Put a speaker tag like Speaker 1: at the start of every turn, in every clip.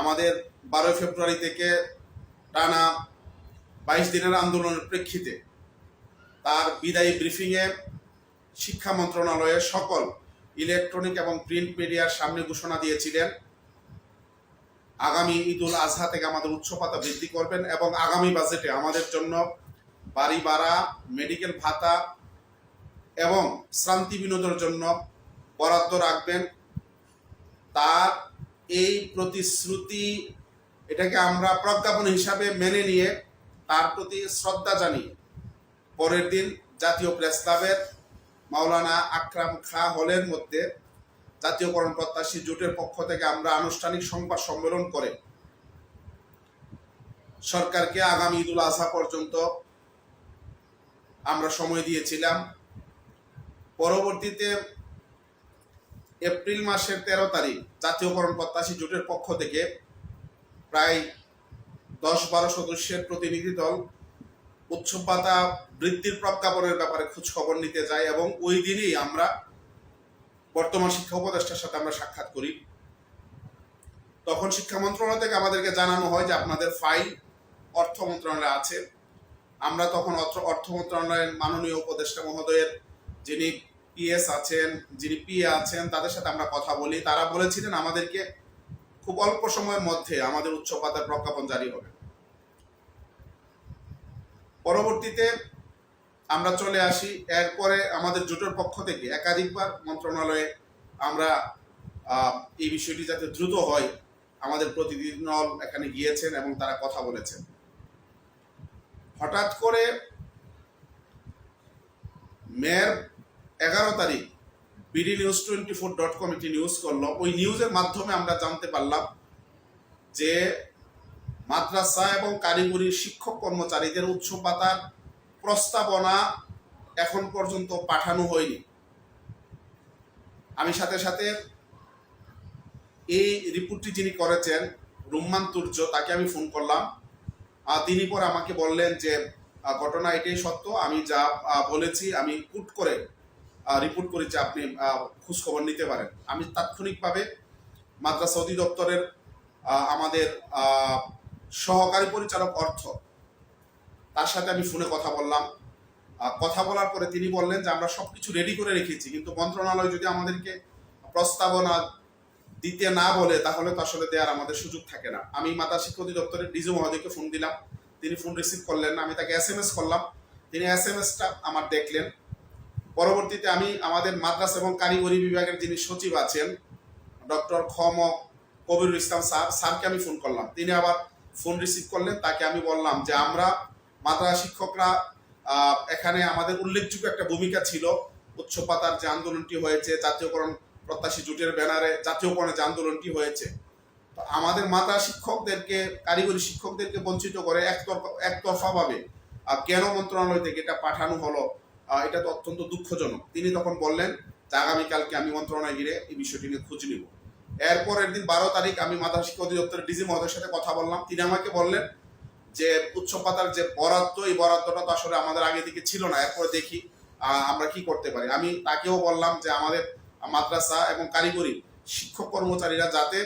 Speaker 1: আমাদের বারোই ফেব্রুয়ারি থেকে টানা বাইশ দিনের আন্দোলনের প্রেক্ষিতে তার বিদায়ী ব্রিফিংয়ে শিক্ষা মন্ত্রণালয়ের সকল ইলেকট্রনিক এবং প্রিন্ট মিডিয়ার সামনে ঘোষণা দিয়েছিলেন, আগামী ঈদুল আজহা থেকে আমাদের উচ্চপাতা বৃদ্ধি করবেন এবং আগামী বাজেটে আমাদের জন্য বাড়ি ভাড়া, মেডিকেল ভাতা এবং শ্রান্তি বিনোদনের জন্য বরাদ্দ রাখবেন। তার এই প্রতিশ্রুতি এটাকে আমরা প্রজ্ঞাপন হিসাবে মেনে নিয়ে তার প্রতি শ্রদ্ধা জানিয়ে পরের দিন জাতীয় প্রেস ক্লাবের মাওলানা আকরাম খা হলের মধ্যে জাতীয়করণ প্রত্যাশী জোটের পক্ষ থেকে আমরা আনুষ্ঠানিক সংবাদ সম্মেলন করে সরকারকে আগামী ঈদুল আজহা পর্যন্ত আমরা সময় দিয়েছিলাম। পরবর্তীতে এপ্রিল মাসের তেরো তারিখ জাতীয়করণ প্রত্যাশী জোটের পক্ষ থেকে প্রায় দশ বারো সদস্যের প্রতিনিধি দল উৎসব বৃদ্ধির প্রজ্ঞাপনের ব্যাপারে খোঁজ খবর নিতে যায় এবং ওই দিনই আমরা বর্তমান শিক্ষা উপদেষ্টার সাথে আমরা সাক্ষাৎ করি। তখন শিক্ষা মন্ত্রণালয় থেকে আমাদেরকে জানানো হয় যে আপনাদের ফাইল অর্থ মন্ত্রণালয়ে আছে। আমরা তখন অর্থ মন্ত্রণালয়ের মাননীয় উপদেষ্টা মহোদয়ের যিনি পিএস আছেন যিনি পিএ আছেন, তাদের সাথে আমরা কথা বলি। তারা বলেছিলেন আমাদেরকে খুব অল্প সময়ের মধ্যে আমাদের উচ্চ পাতার প্রজ্ঞাপন জারি হবে। পরবর্তীতে আমরা চলে আসি। এরপরে আমাদের জোটের পক্ষ থেকে একাধিকবার মন্ত্রণালয়ে আমরা এই বিষয়টি যাতে দ্রুত হয়, আমাদের প্রতিনিধি দল এখানে গিয়েছেন এবং তারা কথা বলেছেন। হঠাৎ করে মেয়ের এগারো তারিখ BD news twenty four dot com একটি নিউজ করল ওই নিউজের মাধ্যমে আমরা জানতে পারলাম যে মাদ্রাসা এবং কারিগরি শিক্ষক কর্মচারীদের উচ্চ পাতার প্রস্তাবনা এখন পর্যন্ত পাঠানো হয়নি। আমি সাথে সাথে এই রিপোর্টটি যিনি করেছেন, রুম্মান তুর্য, তাকে আমি ফোন করলাম। তিনি পর আমাকে বললেন যে ঘটনা এটাই সত্য, আমি যা বলেছি, আমি কুট করে রিপোর্ট করেছি আপনি আহ, খোঁজ খবর নিতে পারেন। আমি তাৎক্ষণিকভাবে মাদ্রাসা অধিদপ্তরের আমাদের সহকারী পরিচালক অর্থ তার সাথে আমি ফোনে কথা বললাম। কথা বলার পরে তিনি বললেন যে আমরা সব কিছু রেডি করে রেখেছি কিন্তু মন্ত্রণালয় যদি আমাদেরকে প্রস্তাবনা দিতে না বলে তাহলে তো আসলে দেওয়ার আমাদের সুযোগ থাকে না। আমি মাতা শিক্ষা অধিদপ্তরের ডিজু মহোদয়কে ফোন দিলাম। তিনি ফোন রিসিভ করলেন না আমি তাকে এস এম এস করলাম। তিনি এস এম এসটা আমার দেখলেন। পরবর্তীতে আমি আমাদের মাদ্রাসা এবং কারিগরি বিভাগের যিনি সচিব আছেন, ডক্টর খম কবিরুল ইসলাম স্যার, স্যারকে আমি ফোন করলাম। তিনি আবার ফোন রিসিভ করলেন, তাকে আমি বললাম যে আমরা মাদ্রাসা শিক্ষকরা এখানে আমাদের উল্লেখযোগ্য একটা ভূমিকা ছিল উচ্চ পাতার যে আন্দোলনটি হয়েছে, জাতীয়করণ প্রত্যাশী জোটের ব্যানারে জাতীয়করণের যে আন্দোলনটি হয়েছে, তো আমাদের মাতা শিক্ষকদেরকে, কারিগরি শিক্ষকদেরকে বঞ্চিত করে একতরফা একতরফাভাবে কেন মন্ত্রণালয় থেকে এটা পাঠানো হলো এটা তো অত্যন্ত দুঃখজনক। তিনি তখন বললেন যে আগামীকালকে আমি মন্ত্রণালয়ে গিয়ে এই বিষয়টি নিয়ে খোঁজ নিব। এরপরের দিন বারো তারিখ আমি মাতা শিক্ষা অধিদপ্তরের ডিজি মহোদয়ের সাথে কথা বললাম। তিনি আমাকে বললেন যে, উচ্চ পাতার যে বরাদ্দ, এই বরাদ্দটা তো আসলে আমাদের আগে থেকে ছিল না। এরপর দেখি আমরা কি করতে পারি? আমি তাকেও বললাম যে, আমাদের মাদ্রাসা এবং কারিগরি শিক্ষক কর্মচারীরা যাতে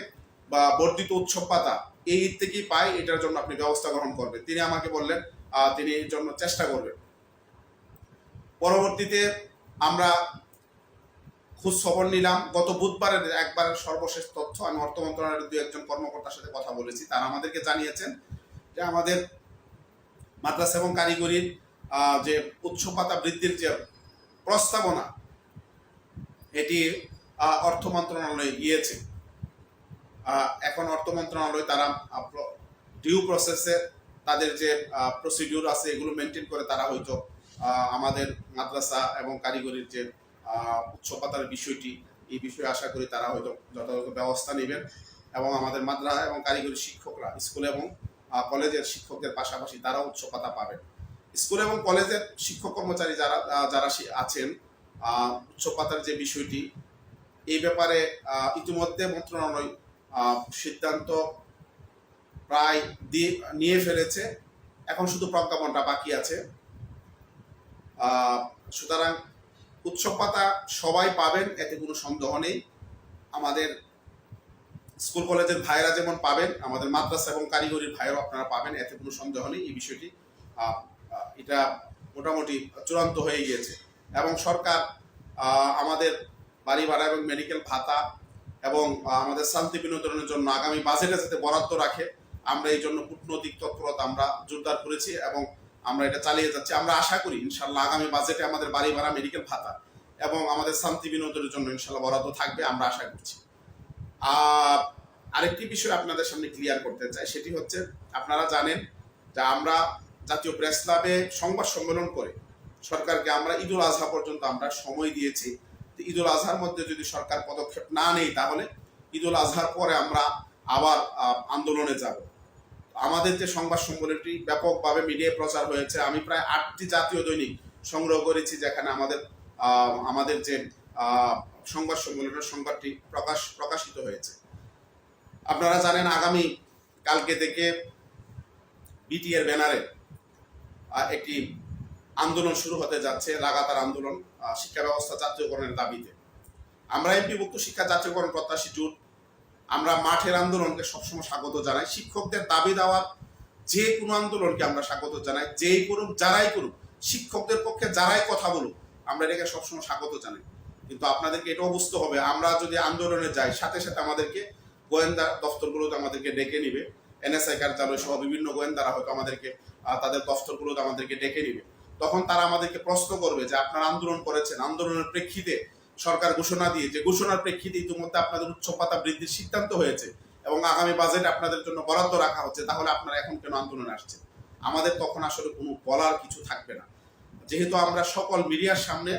Speaker 1: বা বর্ধিত উৎসব পাতা এই থেকেই পায়, এটার জন্য আপনি ব্যবস্থা গ্রহণ করবেন। তিনি আমাকে বললেন তিনি এর জন্য চেষ্টা করবেন। পরবর্তীতে আমরা খোঁজ খবর নিলাম। গত বুধবারের একবারের সর্বশেষ তথ্য, আমি অর্থ মন্ত্রণালয়ের দু একজন কর্মকর্তার সাথে কথা বলেছি, তারা আমাদেরকে জানিয়েছেন যে আমাদের মাদ্রাসা এবং কারিগরির যে উচ্চ পাতা বৃদ্ধির যে প্রস্তাবনা, এটি অর্থ মন্ত্রণালয়ে গিয়েছে। এখন অর্থ মন্ত্রণালয় তারা ডিউ প্রসেসে তাদের যে প্রসিডিউর আছে, এগুলো মেনটেন করে তারা হয়তো আমাদের মাদ্রাসা এবং কারিগরির যে আহ, উচ্চ বিষয়টি এই বিষয়ে আশা করি তারা হয়তো যথাযথ ব্যবস্থা নেবেন এবং আমাদের মাদ্রাসা এবং কারিগরি শিক্ষকরা স্কুল এবং কলেজের শিক্ষকদের পাশাপাশি তারাও উচ্চ পাতা পাবেন। স্কুল এবং কলেজের শিক্ষক কর্মচারী যারা যারা আছেন আহ, উচ্চ পাতার যে বিষয়টি এই ব্যাপারে ইতিমধ্যে মন্ত্রণালয় সিদ্ধান্ত প্রায় দিয়ে নিয়ে ফেলেছে। এখন শুধু প্রজ্ঞাপনটা বাকি আছে। সুতরাং উৎসব পাতা সবাই পাবেন, এতে কোনো সন্দেহ নেই। আমাদের স্কুল কলেজের ভাইয়েরা যেমন পাবেন, আমাদের মাদ্রাসা এবং কারিগরির ভাইয়েরাও আপনারা পাবেন, এতে কোনো সন্দেহ নেই এই বিষয়টি। এটা মোটামুটি চূড়ান্ত হয়ে গিয়েছে। এবং সরকার আমাদের বাড়ি ভাড়া এবং মেডিকেল ভাতা এবং আমাদের শান্তি বিনোদনের জন্য আগামী বাজেটে যাতে বরাদ্দ রাখে, আমরা এই জন্য কূটনৈতিক তৎপরতা আমরা জোরদার করেছি এবং আমরা এটা চালিয়ে যাচ্ছি। আমরা আশা করি ইনশাল্লাহ আগামী বাজেটে আমাদের বাড়ি ভাড়া মেডিকেল ভাতা এবং আমাদের শান্তি বিনোদনের জন্য ইনশাল্লাহ বরাদ্দ থাকবে, আমরা আশা করছি। আর আরেকটি বিষয় আপনাদের সামনে ক্লিয়ার করতে চাই, সেটি হচ্ছে, আপনারা জানেন যে আমরা জাতীয় প্রেস ক্লাবে সংবাদ সম্মেলন করে সরকারকে আমরা ঈদুল আজহা পর্যন্ত আমরা সময় দিয়েছি। ঈদুল আজহার মধ্যে যদি সরকার পদক্ষেপ না নেই তাহলে ঈদুল আজহার পরে আমরা আবার আন্দোলনে যাব। আমাদের যে সংবাদ সম্মেলনটি ব্যাপকভাবে মিডিয়ায় প্রচার হয়েছে, আমি প্রায় আটটি জাতীয় দৈনিক সংগ্রহ করেছি যেখানে আমাদের আমাদের যে সংবাদ সম্মেলনের সংবাদটি প্রকাশ, প্রকাশিত হয়েছে। আপনারা জানেন আগামী কালকে থেকে বিটি এর ব্যানারে একটি আন্দোলন শুরু হতে যাচ্ছে, লাগাতার আন্দোলন শিক্ষা ব্যবস্থা জাতীয়করণের দাবিতে। আমরা এমপিভুক্ত শিক্ষা জাতীয়করণ প্রত্যাশী জোট আমরা মাঠের আন্দোলনকে সবসময় স্বাগত জানাই। শিক্ষকদের দাবি দেওয়ার যে কোনো আন্দোলনকে আমরা স্বাগত জানাই, যেই করুক, যারাই করুক, শিক্ষকদের পক্ষে যারাই কথা বলুক, আমরা এটাকে সবসময় স্বাগত জানাই। কিন্তু আপনাদেরকে এটাও বুঝতে হবে, আমরা যদি আন্দোলনে যাই, সাথে সাথে আমাদেরকে গোয়েন্দা দপ্তরগুলোতে আমাদেরকে ডেকে নিবে। এনএসআই কার্যালয় সহ বিভিন্ন গোয়েন্দারা হয়তো আমাদেরকে তাদের দপ্তরগুলোতে আমাদেরকে ডেকে নিবে। তখন তারা আমাদেরকে প্রশ্ন করবে যে, আপনারা আন্দোলন করেছেন, আন্দোলনের প্রেক্ষিতে সরকার ঘোষণা দিয়ে, যে ঘোষণার প্রেক্ষিতে ইতিমধ্যে আপনাদের উচ্চ ভাতা বৃদ্ধির সিদ্ধান্ত হয়েছে এবং আগামী বাজেট আপনাদের জন্য বরাদ্দ রাখা হচ্ছে, তাহলে আপনারা এখন কেন আন্দোলনে আসছেন? আমাদের তখন আসলে কোনো বলার কিছু থাকবে না। যেহেতু আমরা সকল মিডিয়ার সামনে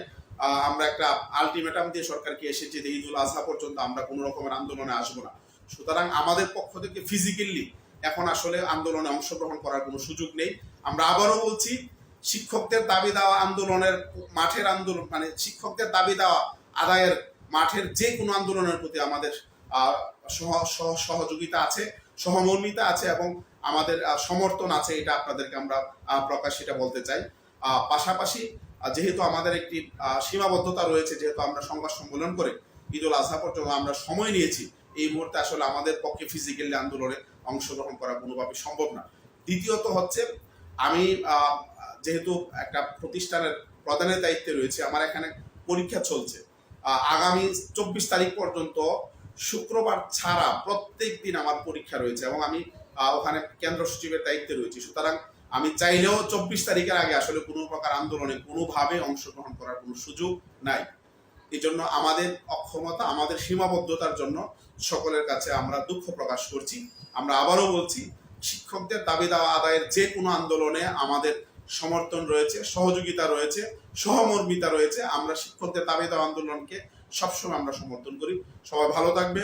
Speaker 1: আমরা একটা আলটিমেটাম দিয়ে সরকারকে এসেছি যে ঈদুল আজহা পর্যন্ত আমরা কোনো রকমের আন্দোলনে আসব না। সুতরাং আমাদের পক্ষ থেকে ফিজিক্যালি এখন আসলে আন্দোলনে অংশগ্রহণ করার কোনো সুযোগ নেই। আমরা আবারও বলছি, শিক্ষকদের দাবি দেওয়া আন্দোলনের মাঠের আন্দোলন মানে শিক্ষকদের দাবি দেওয়া আদায়ের মাঠের যে কোনো আন্দোলনের প্রতি আমাদের সহ- সহ- সহযোগিতা আছে, সহমর্মিতা আছে এবং আমাদের সমর্থন আছে, এটা আপনাদেরকে আমরা প্রকাশ সেটা বলতে চাই। পাশাপাশি যেহেতু আমাদের একটি সীমাবদ্ধতা রয়েছে, যেহেতু আমরা সংবাদ সম্মেলন করে ঈদুল আজহা পর্যন্ত আমরা সময় নিয়েছি, এই মুহূর্তে আসলে আমাদের পক্ষে ফিজিক্যালি আন্দোলনে অংশগ্রহণ করা কোনোভাবে সম্ভব না। দ্বিতীয়ত হচ্ছে, আমি যেহেতু একটা প্রতিষ্ঠানের প্রধানের দায়িত্বে রয়েছে, আমার এখানে পরীক্ষা চলছে। আগামী চব্বিশ তারিখ পর্যন্ত শুক্রবার ছাড়া প্রত্যেক দিন আমার পরীক্ষা রয়েছে এবং আমি ওখানে কেন্দ্র সচিবের দায়িত্বে রয়েছি। সুতরাং আমি চাইলেও চব্বিশ তারিখের আগে আসলে কোনো প্রকার আন্দোলনে কোনোভাবে অংশগ্রহণ করার কোনো সুযোগ নাই। এই জন্য আমাদের অক্ষমতা, আমাদের সীমাবদ্ধতার জন্য সকলের কাছে আমরা দুঃখ প্রকাশ করছি। আমরা আবারও বলছি, শিক্ষকদের দাবি দেওয়া আদায়ের যে কোনো আন্দোলনে আমাদের সমর্থন রয়েছে, সহযোগিতা রয়েছে, সহমর্মিতা রয়েছে। আমরা শিক্ষকদের দাবি আন্দোলনকে সবসময় আমরা সমর্থন করি। সবাই ভালো থাকবেন।